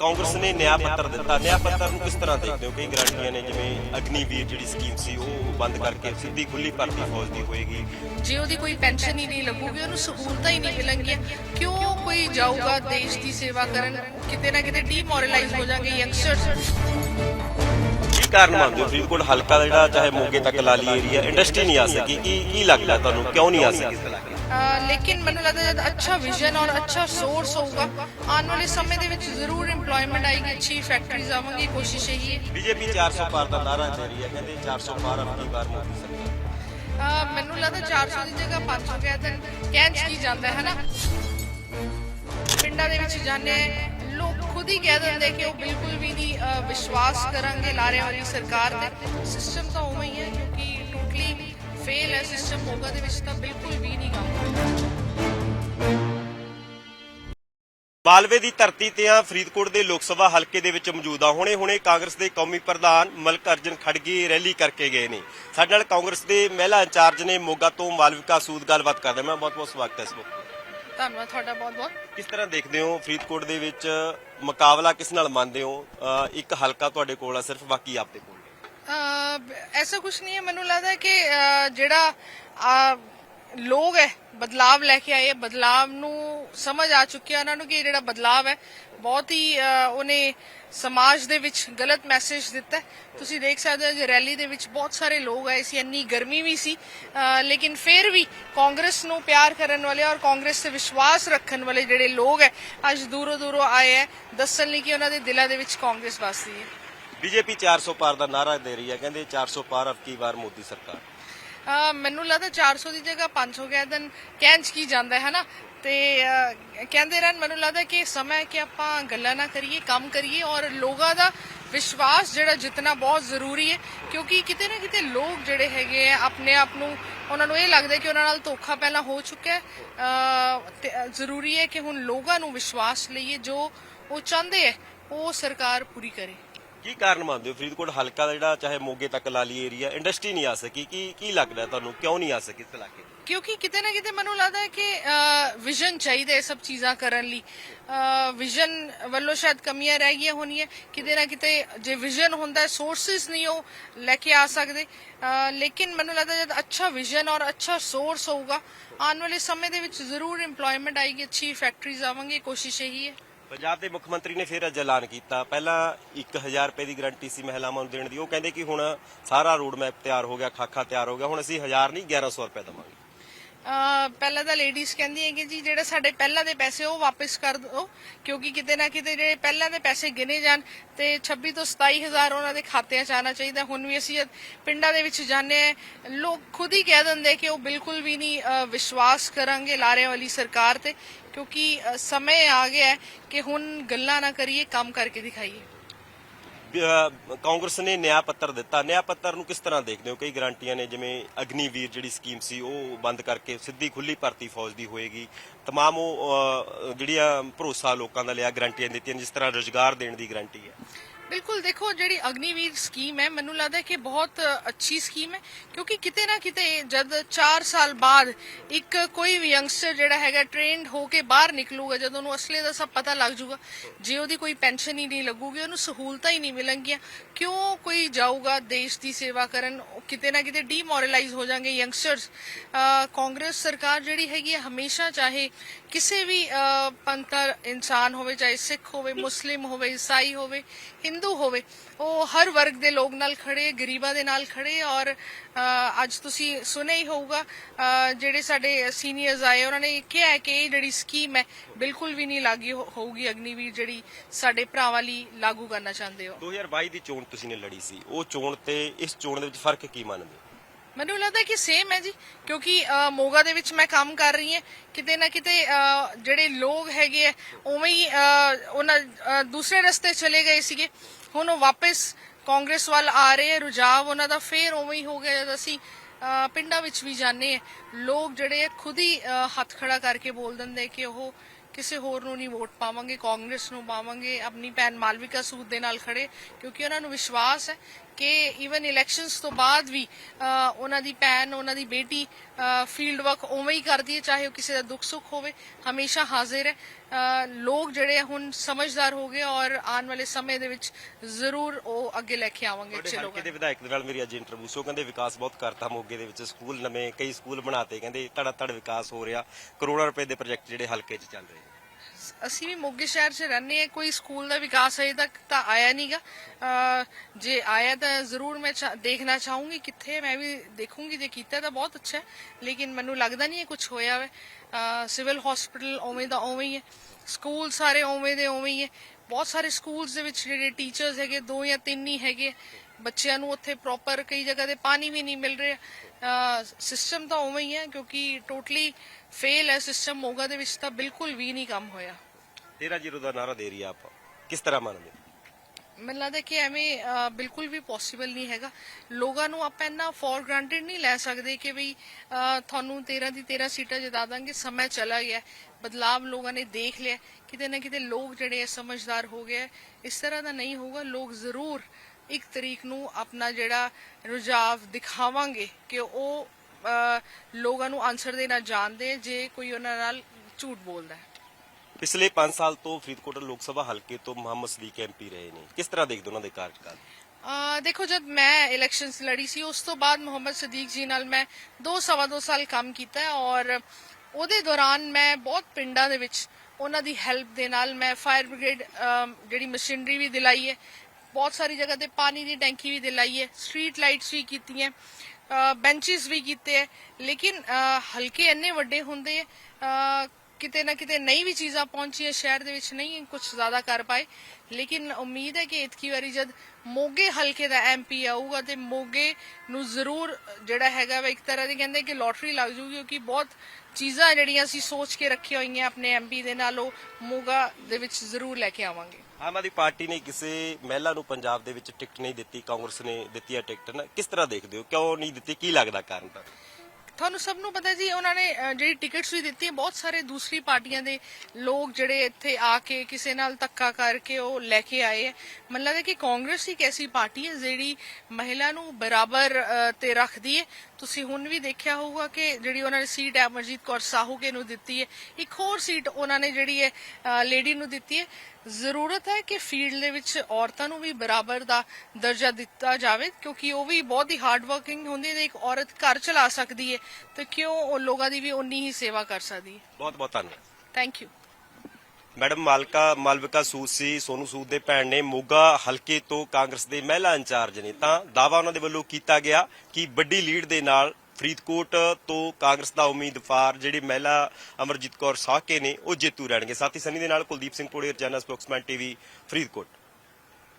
ਕਾਂਗਰਸ ਨੇ ਨਿਆਂ ਪੱਤਰ ਦਿੱਤਾ। ਨਿਆਂ ਪੱਤਰ ਨੂੰ ਕਿਸ ਤਰ੍ਹਾਂ ਦੇਖਦੇ ਹੋ? ਕਈ ਗਰੰਟੀਆਂ ਨੇ ਜਿਵੇਂ ਅਗਨੀਵੀਰ ਜਿਹੜੀ ਸਕੀਮ ਸੀ ਉਹ ਬੰਦ ਕਰਕੇ ਸਿੱਧੀ ਖੁੱਲੀ ਭਰਤੀ ਫੌਜ ਦੀ ਹੋਏਗੀ। ਜੇ ਉਹਦੀ ਕੋਈ ਪੈਨਸ਼ਨ ਹੀ ਨਹੀਂ ਲੱਗੂਗੀ ਉਹਨੂੰ ਸਹੂਲਤਾਂ ਹੀ ਨਹੀਂ ਮਿਲਣਗੀਆਂ। ਕਿਉਂ ਕੋਈ ਜਾਊਗਾ ਦੇਸ਼ ਦੀ ਸੇਵਾ ਕਰਨ? ਕਿਤੇ ਨਾ ਕਿਤੇ ਡੀਮੋਰਲਾਈਜ਼ ਹੋ ਜਾਣਗੇ ਯੰਗਸਟਰਸ ਕੀ ਕਾਰਨ ਮੰਨਦੇ ਹੋ? ਫਰੀਦਕੋਟ ਹਲਕਾ ਜਿਹੜਾ ਚਾਹੇ ਮੋਗੇ ਤੱਕ ਲਾਲੀ ਏਰੀਆ ਇੰਡਸਟਰੀ ਨਹੀਂ ਆ ਸਕੀ। ਕੀ ਕੀ ਲੱਗਦਾ ਤੁਹਾਨੂੰ? ਕਿਉਂ ਨਹੀਂ ਆ ਸਕੀ ਲੇਕਿਨ ਮੈਨੂੰ ਲੱਗਦਾ ਜਦ ਅੱਛਾ ਵਿਜ਼ਨ ਔਰ ਅੱਛਾ ਸੋਰਸ ਹੋਊਗਾ ਆਉਣ ਵਾਲੇ ਸਮੇਂ ਦੇ ਵਿੱਚ ਜ਼ਰੂਰ EMPLOYMENT ਆਏਗੀ ਅੱਛੀ ਫੈਕਟਰੀਜ਼ ਆਵਾਂਗੀ ਕੋਸ਼ਿਸ਼ ਇਹੀ ਹੈ। ਬੀਜੇਪੀ 400 ਪਾਰ ਦਾ ਨਾਰਾ ਦੇ ਰਹੀ ਹੈ ਕਹਿੰਦੇ 400 ਪਾਰ ਅਗਲੀ ਵਾਰ ਮੋਦੀ ਸਰਕਾਰ ਮੈਨੂੰ ਲੱਗਦਾ 400 ਦੀ ਜਗ੍ਹਾ 500 ਕਹਿ ਦੇਣ ਕਹਿਣ ਕੀ ਜਾਂਦਾ ਹੈ ਨਾ ਪਿੰਡਾਂ ਦੇ ਵਿੱਚ ਜਾਂਦੇ ਲੋਕ ਖੁਦ ਹੀ ਕਹਿ ਦਿੰਦੇ ਕਿ ਉਹ ਬਿਲਕੁਲ ਵੀ ਨਹੀਂ ਵਿਸ਼ਵਾਸ ਕਰਾਂਗੇ ਲਾਰੇ ਵਾਲੀ ਸਰਕਾਰ ਤੇ। ਸਿਸਟਮ ਤਾਂ ਉਵੇਂ ਹੀ ਹੈ ਕਿਉਂਕਿ ਟੋਟਲੀ ਫੇਲ ਹੈ ਸਿਸਟਮ ਮੋਗਾ ਦੇ ਵਿੱਚ ਤਾਂ ਬਿਲਕੁਲ ਵੀ ਨਹੀਂ ਕੰਮ ਮਾਲਵੇ ਦੀ ਧਰਤੀ ਤੇ ਆ ਫਰੀਦਕੋਟ ਦੇ ਲੋਕ ਸਭਾ ਹਲਕੇ ਦੇ ਵਿੱਚ ਮੌਜੂਦ ਆ। ਹੁਣੇ ਹੁਣੇ ਕਾਂਗਰਸ ਦੇ ਕੌਮੀ ਪ੍ਰਧਾਨ ਮਲਕ ਅਰਜਨ ਖੜਗੇ ਰੈਲੀ ਕਰਕੇ ਗਏ ਨੇ। ਸਾਡੇ ਨਾਲ ਕਾਂਗਰਸ ਦੇ ਮਹਿਲਾ ਇੰਚਾਰਜ ਨੇ ਮੋਗਾ ਤੋਂ ਮਾਲਵਿਕਾ ਸੂਦ ਗੱਲਬਾਤ ਕਰਦੇ ਮੈਂ ਬਹੁਤ ਬਹੁਤ ਸਵਾਗਤ ਹੈ ਇਸ ਵਕਤ। ਧੰਨਵਾਦ ਤੁਹਾਡਾ ਬਹੁਤ ਬਹੁਤ। ਕਿਸ ਤਰ੍ਹਾਂ ਦੇਖਦੇ ਹੋ ਫਰੀਦਕੋਟ ਦੇ ਵਿੱਚ ਮੁਕਾਬਲਾ ਕਿਸ ਨਾਲ ਮੰਨਦੇ ਹੋ? ਇੱਕ ਹਲਕਾ ਤੁਹਾਡੇ ਕੋਲ ਆ ਸਿਰਫ ਬਾਕੀ ਆਪਦੇ ਕੋਲ ਐਸਾ ਕੁਝ ਨਹੀਂ ਹੈ। ਮੈਨੂੰ ਲੱਗਦਾ ਕਿ ਜਿਹੜਾ ਲੋਕ ਹੈ, ਬਦਲਾਵ ਲੈ ਕੇ ਆਏ ਬਦਲਾਵ ਨੂੰ ਸਮਝ ਆ ਚੁੱਕਿਆ ਉਹਨਾਂ ਨੂੰ ਕਿ ਇਹ ਜਿਹੜਾ ਬਦਲਾਵ ਹੈ, ਬਹੁਤ ਹੀ ਉਹਨੇ ਸਮਾਜ ਦੇ ਵਿੱਚ ਗਲਤ ਮੈਸੇਜ ਦਿੱਤਾ ਤੁਸੀਂ ਦੇਖ ਸਕਦੇ ਹੋ ਕਿ ਰੈਲੀ ਦੇ ਵਿੱਚ ਬਹੁਤ ਸਾਰੇ ਲੋਕ ਆਏ ਸੀ, ਇੰਨੀ ਗਰਮੀ ਵੀ ਸੀ ਲੇਕਿਨ ਫਿਰ ਵੀ ਕਾਂਗਰਸ ਨੂੰ ਪਿਆਰ ਕਰਨ ਵਾਲੇ ਔਰ ਕਾਂਗਰਸ ਤੇ ਵਿਸ਼ਵਾਸ ਰੱਖਣ ਵਾਲੇ ਜਿਹੜੇ ਲੋਕ ਹੈ, ਅੱਜ ਦੂਰੋਂ ਦੂਰੋਂ ਆਏ ਹੈ। ਦੱਸਣ ਲਈ ਕਿ ਉਹਨਾਂ ਦੇ ਦਿਲਾਂ ਦੇ ਵਿੱਚ ਕਾਂਗਰਸ ਵਸਦੀ ਹੈ। ਬੀਜੇਪੀ 400 ਪਾਰ ਦਾ ਨਾਰਾ ਦੇ ਰਹੀ ਹੈ ਕਹਿੰਦੇ 400 ਪਾਰ ਅਬਕੀ ਵਾਰ ਮੋਦੀ ਸਰਕਾਰ? ਅਹ ਮੈਨੂੰ ਲੱਗਦਾ 400 ਦੀ ਜਗ੍ਹਾ 500 ਕਹਿ ਦੇਣ ਕਹਿਣ 'ਚ ਕੀ ਜਾਂਦਾ ਹੈ ਨਾ ਤੇ ਅਹ, ਕਹਿੰਦੇ ਰਹਿਣ ਮੈਨੂੰ ਲੱਗਦਾ ਕਿ ਸਮਾਂ ਹੈ ਕਿ ਆਪਾਂ ਗੱਲਾਂ ਨਾ ਕਰੀਏ ਕੰਮ ਕਰੀਏ ਔਰ ਲੋਕਾਂ ਦਾ ਵਿਸ਼ਵਾਸ ਜਿਹੜਾ ਜਿੱਤਣਾ ਬਹੁਤ ਜ਼ਰੂਰੀ ਹੈ ਕਿਉਂਕਿ ਕਿਤੇ ਨਾ ਕਿਤੇ ਲੋਕ ਜਿਹੜੇ ਹੈਗੇ ਆ ਆਪਣੇ ਆਪ ਨੂੰ ਉਹਨਾਂ ਨੂੰ ਇਹ ਲੱਗਦਾ ਕਿ ਉਹਨਾਂ ਨਾਲ ਧੋਖਾ ਪਹਿਲਾਂ ਹੋ ਚੁੱਕਾ ਹੈ। ਅਹ, ਤੇ ਅਹ, ਜ਼ਰੂਰੀ ਹੈ ਕਿ ਹੁਣ ਲੋਕਾਂ ਨੂੰ ਵਿਸ਼ਵਾਸ ਲਈਏ ਜੋ ਉਹ ਚਾਹੁੰਦੇ ਹੈ ਉਹ ਸਰਕਾਰ ਪੂਰੀ ਕਰੇ। ਕੀ ਕਾਰਨ ਮੰਨਦੇ ਹੋ? ਫਰੀਦਕੋਟ ਹਲਕਾ ਦਾ ਜਿਹੜਾ ਚਾਹੇ ਮੋਗੇ ਤੱਕ ਲਾਲੀ ਏਰੀਆ ਇੰਡਸਟਰੀ ਨਹੀਂ ਆ ਸਕੀ। ਕੀ ਕੀ ਲੱਗਦਾ ਤੁਹਾਨੂੰ? ਕਿਉਂ ਨਹੀਂ ਆ ਸਕੀ ਇਸ ਇਲਾਕੇ ਕਿਉਂਕਿ ਕਿਤੇ ਨਾ ਕਿਤੇ ਮੈਨੂੰ ਲੱਗਦਾ ਹੈ ਕਿ ਵਿਜ਼ਨ ਚਾਹੀਦਾ ਇਹ ਸਭ ਚੀਜ਼ਾਂ ਕਰਨ ਲਈ। ਵਿਜ਼ਨ ਵੱਲੋਂ ਸ਼ਾਇਦ ਕਮੀਆਂ ਰਹਿ ਗਈਆਂ ਹੋਣੀਆਂ। ਕਿਤੇ ਨਾ ਕਿਤੇ ਜੇ ਵਿਜ਼ਨ ਹੁੰਦਾ ਸੋਰਸਸ ਨਹੀਂ ਉਹ ਲੈ ਕੇ ਆ ਸਕਦੇ। ਲੇਕਿਨ ਮੈਨੂੰ ਲੱਗਦਾ ਜਦ ਅੱਛਾ ਵਿਜ਼ਨ ਔਰ ਅੱਛਾ ਸੋਰਸ ਹੋਊਗਾ, ਆਉਣ ਵਾਲੇ ਸਮੇਂ ਦੇ ਵਿੱਚ ਜ਼ਰੂਰ EMPLOYMENT ਆਏਗੀ, ਅੱਛੀ ਫੈਕਟਰੀਜ਼ ਆਵਾਂਗੀ, ਕੋਸ਼ਿਸ਼ ਇਹੀ ਹੈ। ਪੰਜਾਬ ਦੇ ਮੁੱਖ ਮੰਤਰੀ ਨੇ ਫਿਰ ਅੱਜ ਐਲਾਨ ਕੀਤਾ। ਪਹਿਲਾਂ 1000 ਰੁਪਏ ਦੀ ਗਰੰਟੀ ਸੀ ਮਹਿਲਾਵਾਂ ਨੂੰ ਦੇਣ ਦੀ। ਉਹ ਕਹਿੰਦੇ ਕਿ ਹੁਣ ਸਾਰਾ ਰੋਡ ਮੈਪ ਤਿਆਰ ਹੋ ਗਿਆ ਖਾਕਾ ਤਿਆਰ ਹੋ ਗਿਆ। ਹੁਣ ਅਸੀਂ 1000 ਨਹੀਂ 1100 ਰੁਪਏ ਦੇਵਾਂਗੇ। ਪਹਿਲਾਂ ਤਾਂ ਲੇਡੀਜ਼ ਕਹਿੰਦੀਆਂ ਕਿ ਜੀ ਜਿਹੜੇ ਸਾਡੇ ਪਹਿਲਾਂ ਦੇ ਪੈਸੇ ਉਹ ਵਾਪਸ ਕਰ ਦਿਓ ਕਿਉਂਕਿ ਕਿਤੇ ਨਾ ਕਿਤੇ ਜਿਹੜੇ ਪਹਿਲਾਂ ਦੇ ਪੈਸੇ ਗਿਣੇ ਜਾਣ ਤੇ 26 ਤੋਂ 27000 ਉਹਨਾਂ ਦੇ ਖਾਤਿਆਂ 'ਚ ਆਉਣਾ ਚਾਹੀਦਾ। ਹੁਣ ਵੀ ਅਸੀਂ ਪਿੰਡਾਂ ਦੇ ਵਿੱਚ ਜਾਂਦੇ ਆ ਲੋਕ ਖੁਦ ਹੀ ਕਹਿ ਦਿੰਦੇ ਕਿ ਉਹ ਬਿਲਕੁਲ ਵੀ ਨਹੀਂ ਵਿਸ਼ਵਾਸ ਕਰਾਂਗੇ ਲਾਰੇ ਵਾਲੀ ਸਰਕਾਰ ਤੇ ਕਿਉਂਕਿ ਅਹ, ਸਮੇਂ ਆ ਗਿਆ ਹੈ ਕਿ ਹੁਣ ਗੱਲਾਂ ਨਾ ਕਰੀਏ ਕੰਮ ਕਰਕੇ ਦਿਖਾਈਏ। ਕਾਂਗਰਸ ਨੇ ਨਿਆਂ ਪੱਤਰ ਦਿੱਤਾ। ਨਿਆਂ ਪੱਤਰ ਨੂੰ ਕਿਸ ਤਰ੍ਹਾਂ ਦੇਖਦੇ ਹੋ? ਕਈ ਗਰੰਟੀਆਂ ਨੇ, ਜਿਵੇਂ ਅਗਨੀਵੀਰ ਜਿਹੜੀ ਸਕੀਮ ਸੀ, ਉਹ ਬੰਦ ਕਰਕੇ ਸਿੱਧੀ ਖੁੱਲੀ ਭਰਤੀ ਫੌਜ ਦੀ ਹੋਏਗੀ। ਤਮਾਮ ਉਹ ਜਿਹੜੀਆਂ ਭਰੋਸਾ ਲੋਕਾਂ ਦਾ ਲਿਆ ਗਰੰਟੀਆਂ ਦਿੱਤੀਆਂ ਜਿਸ ਤਰ੍ਹਾਂ ਰੋਜ਼ਗਾਰ ਦੇਣ ਦੀ ਗਰੰਟੀ ਹੈ। ਬਿਲਕੁਲ ਦੇਖੋ ਜਿਹੜੀ ਅਗਨੀਵੀਰ ਸਕੀਮ ਹੈ ਮੈਨੂੰ ਲੱਗਦਾ ਹੈ ਕਿ ਬਹੁਤ ਅੱਛੀ ਸਕੀਮ ਹੈ ਕਿਉਂਕਿ ਕਿਤੇ ਨਾ ਕਿਤੇ ਜਦ 4 ਸਾਲ ਬਾਅਦ ਇੱਕ ਕੋਈ ਵੀ ਯੰਗਸਟਰ ਜਿਹੜਾ ਹੈਗਾ ਟ੍ਰੇਨਡ ਹੋ ਕੇ ਬਾਹਰ ਨਿਕਲੂਗਾ ਜਦੋਂ ਉਹਨੂੰ ਅਸਲੇ ਦਾ ਸਭ ਪਤਾ ਲੱਗ ਜਾਊਗਾ ਜੇ ਉਹਦੀ ਕੋਈ ਪੈਨਸ਼ਨ ਹੀ ਨਹੀਂ ਲੱਗੂਗੀ ਉਹਨੂੰ ਸਹੂਲਤਾਂ ਹੀ ਨਹੀਂ ਮਿਲਣਗੀਆਂ ਕਿਉਂ ਕੋਈ ਜਾਊਗਾ ਦੇਸ਼ ਦੀ ਸੇਵਾ ਕਰਨ ਕਿਤੇ ਨਾ ਕਿਤੇ ਡੀਮੋਰਲਾਈਜ਼ ਹੋ ਜਾਣਗੇ ਯੰਗਸਟਰਸ ਕਾਂਗਰਸ ਸਰਕਾਰ ਜਿਹੜੀ ਹੈਗੀ ਹੈ ਹਮੇਸ਼ਾ ਚਾਹੇ ਕਿਸੇ ਵੀ ਅਹ, ਪੰਥ ਇਨਸਾਨ ਹੋਵੇ ਚਾਹੇ ਸਿੱਖ ਹੋਵੇ ਮੁਸਲਿਮ ਹੋਵੇ ਈਸਾਈ ਹੋਵੇ ਹਿੰਦੂ ਹੋਵੇ, ਉਹ ਹਰ ਵਰਗ ਦੇ ਲੋਕ ਨਾਲ ਖੜੇ, ਗਰੀਬਾਂ ਦੇ ਨਾਲ ਖੜੇ ਔਰ ਅੱਜ ਤੁਸੀਂ ਸੁਣਿਆ ਹੀ ਹੋਊਗਾ ਜਿਹੜੇ ਸਾਡੇ ਸੀਨੀਅਰਸ ਆਏ, ਉਹਨਾਂ ਨੇ ਕਿਹਾ ਹੈ ਕਿ ਇਹ ਜਿਹੜੀ ਸਕੀਮ ਹੈ, ਬਿਲਕੁਲ ਵੀ ਨਹੀਂ ਲਾਗੀ ਹੋਊਗੀ ਅਗਨੀਵੀਰ, ਜਿਹੜੀ ਸਾਡੇ ਭਰਾਵਾਂ ਲਈ ਲਾਗੂ ਕਰਨਾ ਚਾਹੁੰਦੇ ਹੋ। 2022 ਦੀ ਚੋਣ ਤੁਸੀਂ ਨੇ ਲੜੀ ਸੀ, ਉਹ ਚੋਣ ਤੇ, ਇਸ ਚੋਣ ਦੇ ਵਿੱਚ ਫ਼ਰਕ ਕੀ ਮੰਨਦੇ ਮੈਨੂੰ ਲੱਗਦਾ ਕਿ ਸੇਮ ਹੈ ਜੀ, ਕਿਉਂਕਿ ਮੋਗਾ ਦੇ ਵਿੱਚ ਮੈਂ ਕੰਮ ਕਰ ਰਹੀ ਹਾਂ, ਕਿਤੇ ਨਾ ਕਿਤੇ ਜਿਹੜੇ ਲੋਕ ਹੈਗੇ ਆ, ਉਵੇਂ ਹੀ ਉਹਨਾਂ ਦੂਸਰੇ ਰਸਤੇ ਚਲੇ ਗਏ ਸੀਗੇ। ਹੁਣ ਉਹ ਵਾਪਸ ਕਾਂਗਰਸ ਵੱਲ ਆ ਰਹੇ ਆ, ਰੁਝਾਵ ਉਹਨਾਂ ਦਾ ਫੇਰ ਉਵੇਂ ਹੀ ਹੋ ਗਿਆ ਜਦ ਅਸੀਂ ਪਿੰਡਾਂ ਵਿੱਚ ਵੀ ਜਾਂਦੇ ਆ ਲੋਕ ਜਿਹੜੇ ਖੁਦ ਹੀ ਹੱਥ ਖੜਾ ਕਰਕੇ ਬੋਲ ਦਿੰਦੇ ਕਿ ਉਹ ਕਿਸੇ ਹੋਰ ਨੂੰ ਨਹੀਂ ਵੋਟ ਪਾਵਾਂਗੇ, ਕਾਂਗਰਸ ਨੂੰ ਪਾਵਾਂਗੇ, ਆਪਣੀ ਭੈਣ ਮਾਲਵਿਕਾ ਸੂਦ ਦੇ ਨਾਲ ਖੜੇ, ਕਿਉਂਕਿ ਉਹਨਾਂ ਨੂੰ ਵਿਸ਼ਵਾਸ ਹੈ ਕਿ ਈਵਨ ਇਲੈਕਸ਼ਨਸ ਤੋਂ ਬਾਅਦ ਵੀ ਉਹਨਾਂ ਦੀ ਭੈਣ ਉਹਨਾਂ ਦੀ ਬੇਟੀ ਫੀਲਡ ਵਰਕ ਉਵੇਂ ਹੀ ਕਰਦੀ ਹੈ ਚਾਹੇ ਉਹ ਕਿਸੇ ਦਾ ਦੁੱਖ ਸੁੱਖ ਹੋਵੇ ਹਮੇਸ਼ਾ ਹਾਜ਼ਰ ਹੈ। ਲੋਕ ਜਿਹੜੇ ਹੁਣ ਸਮਝਦਾਰ ਹੋ ਗਏ ਔਰ ਆਉਣ ਵਾਲੇ ਸਮੇਂ ਦੇ ਵਿੱਚ ਜ਼ਰੂਰ ਉਹ ਅੱਗੇ ਲੈ ਕੇ ਆਵਾਂਗੇ ਅੱਛੇ ਲੋਕਾਂ ਦੇ ਵਿਧਾਇਕ ਦੇ ਨਾਲ ਮੇਰੀ ਅੱਜ ਇੰਟਰਵਿਊ ਸੀ ਕਹਿੰਦੇ ਵਿਕਾਸ ਬਹੁਤ ਕਰਤਾ ਮੋਗੇ ਦੇ ਵਿੱਚ ਸਕੂਲ ਨਵੇਂ ਕਈ ਸਕੂਲ ਬਣਾਤੇ ਕਹਿੰਦੇ ਧੜਾ ਧੜ ਵਿਕਾਸ ਹੋ ਰਿਹਾ ਕਰੋੜਾਂ ਰੁਪਏ ਦੇ ਪ੍ਰੋਜੈਕਟ ਜਿਹੜੇ ਹਲਕੇ 'ਚ ਚੱਲ ਰਹੇ ਨੇ। ਅਸੀਂ ਵੀ ਮੋਗੇ ਸ਼ਹਿਰ 'ਚ ਰਹਿੰਦੇ ਹਾਂ, ਕੋਈ ਸਕੂਲ ਦਾ ਵਿਕਾਸ ਅਜੇ ਤੱਕ ਤਾਂ ਆਇਆ ਨਹੀਂਗਾ ਜੇ ਆਇਆ ਤਾਂ ਜ਼ਰੂਰ ਮੈਂ ਦੇਖਣਾ ਚਾਹੂੰਗੀ ਕਿੱਥੇ ਮੈਂ ਵੀ ਦੇਖੂੰਗੀ, ਜੇ ਕੀਤਾ ਤਾਂ ਬਹੁਤ ਅੱਛਾ ਹੈ, ਲੇਕਿਨ ਮੈਨੂੰ ਲੱਗਦਾ ਨਹੀਂ ਹੈ ਕੁਝ ਹੋਇਆ ਵੇ ਸਿਵਲ ਹਸਪੀਟਲ ਉਵੇਂ ਦਾ ਉਵੇਂ ਹੀ ਹੈ, ਸਕੂਲ ਸਾਰੇ ਉਵੇਂ ਦੇ ਉਵੇਂ ਹੀ ਹੈ। ਬਹੁਤ ਸਾਰੇ ਸਕੂਲਸ ਦੇ ਵਿੱਚ ਜਿਹੜੇ ਟੀਚਰਸ ਹੈਗੇ, ਦੋ ਜਾਂ ਤਿੰਨ ਹੀ ਹੈਗੇ ਬੱਚਿਆਂ ਨੂੰ ਉੱਥੇ ਪ੍ਰੋਪਰ ਕਈ ਜਗ੍ਹਾ ਤੇ ਪਾਣੀ ਵੀ ਨਹੀਂ ਮਿਲ ਰਿਹਾ। ਸਿਸਟਮ ਤਾਂ ਉਵੇਂ ਹੀ ਹੈ ਕਿਉਂਕਿ ਟੋਟਲੀ ਫੇਲ ਹੈ ਸਿਸਟਮ ਮੋਗਾ ਦੇ ਵਿੱਚ ਤਾਂ ਬਿਲਕੁਲ ਵੀ ਨਹੀਂ ਕੰਮ ਹੋਇਆ। 13 ਜ਼ੀਰੋ ਦਾ ਨਾਰਾ ਦੇ ਰਹੀ ਆ ਆਪਾਂ। ਕਿਸ ਤਰ੍ਹਾਂ ਮੰਨਦੇ ਮੈਨੂੰ ਲੱਗਦਾ ਕਿ ਐਵੇਂ ਬਿਲਕੁਲ ਵੀ ਪੋਸੀਬਲ ਨਹੀਂ ਹੈਗਾ। ਲੋਕਾਂ ਨੂੰ ਆਪਾਂ ਇੰਨਾ ਫੋਰ ਗ੍ਰਾਂਟਡ ਨਹੀਂ ਲੈ ਸਕਦੇ ਕਿ ਵੀ ਤੁਹਾਨੂੰ 13 ਦੀ 13 ਸੀਟਾਂ ਜਿਤਾ ਦਾਂਗੇ ਸਮਾਂ ਚਲਾ ਗਿਆ। ਬਦਲਾਵ ਲੋਕਾਂ ਨੇ ਦੇਖ ਲਿਆ। ਕਿਤੇ ਨਾ ਕਿਤੇ ਲੋਕ ਜਿਹੜੇ ਸਮਝਦਾਰ ਹੋ ਗਏ। ਇਸ ਤਰ੍ਹਾਂ ਦਾ ਨਹੀਂ ਹੋਊਗਾ। ਲੋਕ ਜ਼ਰੂਰ ਇੱਕ ਤਰੀਕ ਨੂੰ ਆਪਣਾ ਜਿਹੜਾ ਰੁਝਾਵ ਦਿਖਾਵਾਂਗੇ ਕਿ ਉਹ ਲੋਕਾਂ ਨੂੰ ਆਨਸਰ ਦੇਣਾ ਜਾਣਦੇ ਜੇ ਕੋਈ ਉਹਨਾਂ ਨਾਲ ਝੂਠ ਬੋਲਦਾ ਹੈ। ਪਿਛਲੇ 5 ਸਾਲ ਤੋਂ ਫਰੀਦਕੋਟ ਲੋਕ ਸਭਾ ਹਲਕੇ ਤੋਂ ਮੁਹੰਮਦ ਸਦੀਕ ਐਮਪੀ ਰਹੇ ਨੇ। ਕਿਸ ਤਰ੍ਹਾਂ ਦੇਖਦੇ ਉਹਨਾਂ ਦੇ ਕਾਰਜਕਾਲ? ਦੇਖੋ ਜਦ ਮੈਂ ਇਲੈਕਸ਼ਨਸ ਲੜੀ ਸੀ ਉਸ ਤੋਂ ਬਾਅਦ ਮੁਹੰਮਦ ਸਦੀਕ ਜੀ ਨਾਲ ਮੈਂ ਦੋ ਸਵਾ ਦੋ ਸਾਲ ਕੰਮ ਕੀਤਾ ਹੈ ਔਰ ਉਹਦੇ ਦੌਰਾਨ ਮੈਂ ਬਹੁਤ ਪਿੰਡਾਂ ਦੇ ਵਿੱਚ ਉਹਨਾਂ ਦੀ ਹੈਲਪ ਦੇ ਨਾਲ ਮੈਂ ਫਾਇਰ ਬ੍ਰਿਗੇਡ ਜਿਹੜੀ ਮਸ਼ੀਨਰੀ ਵੀ ਦਿਲਾਈ ਹੈ ਬਹੁਤ ਸਾਰੀ ਜਗ੍ਹਾ ਤੇ ਪਾਣੀ ਦੀ ਟੈਂਕੀ ਵੀ ਦਿਲਾਈ ਹੈ ਸਟਰੀਟ ਲਾਈਟਸ ਵੀ ਕੀਤੀਆਂ ਬੈਂਚਸ ਵੀ ਕੀਤੇ ਹੈ, ਲੇਕਿਨ ਹਲਕੇ ਇੰਨੇ ਵੱਡੇ ਹੁੰਦੇ ਆ ਕਿਤੇ ਨਾ ਕਿਤੇ ਨਈ ਵੀ ਚੀਜ਼ਾਂ ਪਹੁੰਚੀਆਂ, ਸ਼ਹਿਰ ਦੇ ਵਿੱਚ ਨਹੀਂ ਕੁਝ ਜ਼ਿਆਦਾ ਕਰ ਪਾਏ। ਲੇਕਿਨ ਉਮੀਦ ਹੈ ਕਿ ਇਤਕੀ ਵਾਰੀ ਜਦ ਮੋਗੇ ਹਲਕੇ ਦਾ ਐਮਪੀ ਆਊਗਾ ਤੇ ਮੋਗੇ ਨੂੰ ਜ਼ਰੂਰ ਜਿਹੜਾ ਹੈਗਾ ਵਾ ਇੱਕ ਤਰ੍ਹਾਂ ਦੀ ਕਹਿੰਦੇ ਕਿ ਲੋਟਰੀ ਲੱਗ ਜੂਗੀ, ਕਿਉਂਕਿ ਬਹੁਤ ਚੀਜ਼ਾਂ ਜਿਹੜੀਆਂ ਅਸੀਂ ਸੋਚ ਕੇ ਰੱਖੀਆਂ ਹੋਈਆਂ ਆਪਣੇ ਐਮਪੀ ਦੇ ਨਾਲ, ਉਹ ਮੋਗਾ ਦੇ ਵਿੱਚ ਜ਼ਰੂਰ ਲੈ ਕੇ ਆਵਾਂਗੇ। ਆਮ ਆਦਮੀ ਪਾਰਟੀ ਨੇ ਕਿਸੇ ਮਹਿਲਾ ਨੂੰ ਪੰਜਾਬ ਦੇ ਵਿੱਚ ਟਿਕਟ ਨਹੀਂ ਦਿੱਤੀ ਕਾਂਗਰਸ ਨੇ ਦਿੱਤੀ ਹੈ ਟਿਕਟ ਨਾ? ਕਿਸ ਤਰ੍ਹਾਂ ਦੇਖਦੇ ਹੋ? ਕਿਉਂ ਨਹੀਂ ਦਿੱਤੀ? ਕੀ ਲੱਗਦਾ ਕਾਰਨ ਤਾਂ? ਤੁਹਾਨੂੰ ਸਭ ਨੂੰ ਪਤਾ ਜੀ ਉਹਨਾਂ ਨੇ ਅਹ, ਜਿਹੜੀ ਟਿਕਟਸ ਵੀ ਦਿੱਤੀਆਂ ਬਹੁਤ ਸਾਰੇ ਦੂਸਰੀ ਪਾਰਟੀਆਂ ਦੇ ਲੋਕ ਜਿਹੜੇ ਇੱਥੇ ਆ ਕੇ ਕਿਸੇ ਨਾਲ ਧੱਕਾ ਕਰਕੇ ਉਹ ਲੈ ਕੇ ਆਏ ਹੈ ਮੈਨੂੰ ਲੱਗਦਾ ਕਿ ਕਾਂਗਰਸ ਇੱਕ ਐਸੀ ਪਾਰਟੀ ਹੈ ਜਿਹੜੀ ਮਹਿਲਾ ਨੂੰ ਬਰਾਬਰ ਅਹ, ਤੇ ਰੱਖਦੀ ਹੈ। ਤੁਸੀਂ ਹੁਣ ਵੀ ਦੇਖਿਆ ਹੋਊਗਾ ਕਿ ਜਿਹੜੀ ਉਹਨਾਂ ਨੇ ਸੀਟ ਹੈ ਅਮਰਜੀਤ ਕੌਰ ਸਾਹੂਕੇ ਨੂੰ ਦਿੱਤੀ ਹੈ। ਇੱਕ ਹੋਰ ਸੀਟ ਉਹਨਾਂ ਨੇ ਜਿਹੜੀ ਹੈ ਲੇਡੀ ਨੂੰ ਦਿੱਤੀ ਹੈ। ਜ਼ਰੂਰਤ ਹੈ ਕਿ ਫੀਲਡ ਦੇ ਵਿੱਚ ਔਰਤਾਂ ਨੂੰ ਵੀ ਬਰਾਬਰ ਦਾ ਦਰਜਾ ਦਿੱਤਾ ਜਾਵੇ ਕਿਉਂਕਿ ਉਹ ਵੀ ਬਹੁਤ ਹੀ ਹਾਰਡ ਵਰਕਿੰਗ ਹੁੰਦੀ ਹੈ ਇੱਕ ਔਰਤ ਘਰ ਚਲਾ ਸਕਦੀ ਹੈ। ਤੇ ਕਿਉਂ ਉਹ ਲੋਕਾਂ ਦੀ ਵੀ ਉਨੀ ਹੀ ਸੇਵਾ ਕਰ ਸਕਦੀ ਹੈ? ਬਹੁਤ ਬਹੁਤ ਧੰਨਵਾਦ। ਥੈਂਕ ਯੂ ਮੈਡਮ, ਮਾਲਕਾ, ਮਾਲਵਿਕਾ ਸੂਦ ਸੀ, ਸੋਨੂ ਸੂਦ ਦੇ ਭੈਣ ਨੇ ਮੋਗਾ ਹਲਕੇ ਤੋਂ ਕਾਂਗਰਸ ਦੇ ਮਹਿਲਾ ਇੰਚਾਰਜ ਨੇ। ਤਾਂ ਦਾਵਾ ਉਹਨਾਂ ਦੇ ਵੱਲੋਂ ਕੀਤਾ ਗਿਆ ਕਿ ਵੱਡੀ ਲੀਡ ਦੇ ਨਾਲ ਫਰੀਦਕੋਟ ਤੋਂ ਕਾਂਗਰਸ ਦਾ ਉਮੀਦਵਾਰ ਜਿਹੜੀ ਮਹਿਲਾ ਅਮਰਜੀਤ ਕੌਰ ਸਾਕੇ ਨੇ, ਉਹ ਜੇਤੂ ਰਹਿਣਗੇ। ਸਾਥੀ ਸਨੀ ਦੇ ਨਾਲ ਕੁਲਦੀਪ ਸਿੰਘ ਪੋੜੇਰ ਜਨਰਲ ਸਪੋਕਸਮੈਨ ਟੀਵੀ, ਫਰੀਦਕੋਟ।